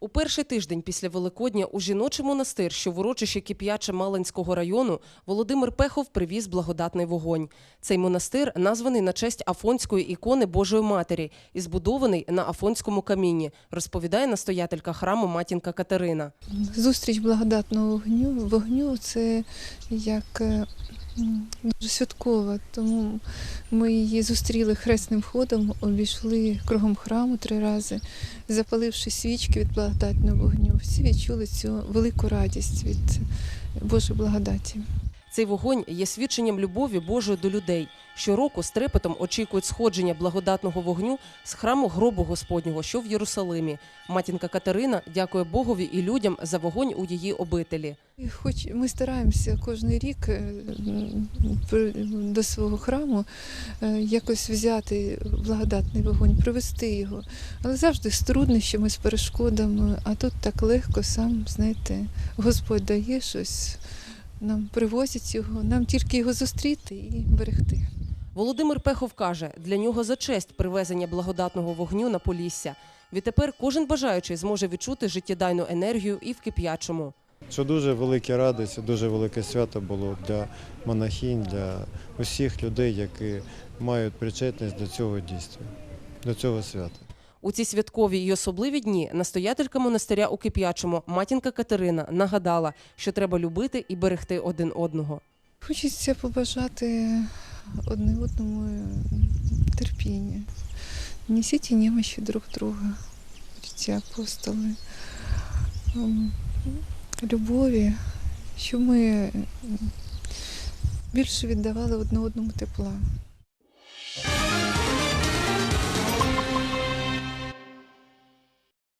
У перший тиждень після Великодня у жіночий монастир, що в урочищі Кип'яче Малинського району, Володимир Пехов привіз благодатний вогонь. Цей монастир названий на честь Афонської ікони Божої Матері і збудований на Афонському камінні, розповідає настоятелька храму матінка Катерина. Зустріч благодатного вогню, вогню це як е, дуже святкова, тому ми її зустріли хресним ходом, обійшли кругом храму три рази, запаливши свічки від благодатного вогню. Всі відчули цю велику радість від Божої благодаті. Цей вогонь є свідченням любові Божої до людей. Щороку з трепетом очікують сходження благодатного вогню з храму гробу Господнього, що в Єрусалимі. Матінка Катерина дякує Богові і людям за вогонь у її обителі. Хоч ми стараємося кожен рік е, до свого храму е, якось взяти благодатний вогонь, привести його, але завжди з труднощами, з перешкодами. А тут так легко сам, знаєте, Господь дає щось, нам привозять його, нам тільки його зустріти і берегти. Володимир Пехов каже, для нього за честь привезення благодатного вогню на Полісся. Відтепер кожен бажаючий зможе відчути життєдайну енергію і в кип'ячому. Це дуже велика радість, дуже велике свято було для монахінь, для усіх людей, які мають причетність до цього дійства, до цього свята. У ці святкові і особливі дні настоятелька монастиря у Кип'ячому, матінка Катерина, нагадала, що треба любити і берегти один одного. Хочеться побажати одне одному терпіння. Несіть немощі друг друга, ці апостоли, Ем, любові, що ми більше віддавали одне одному тепла.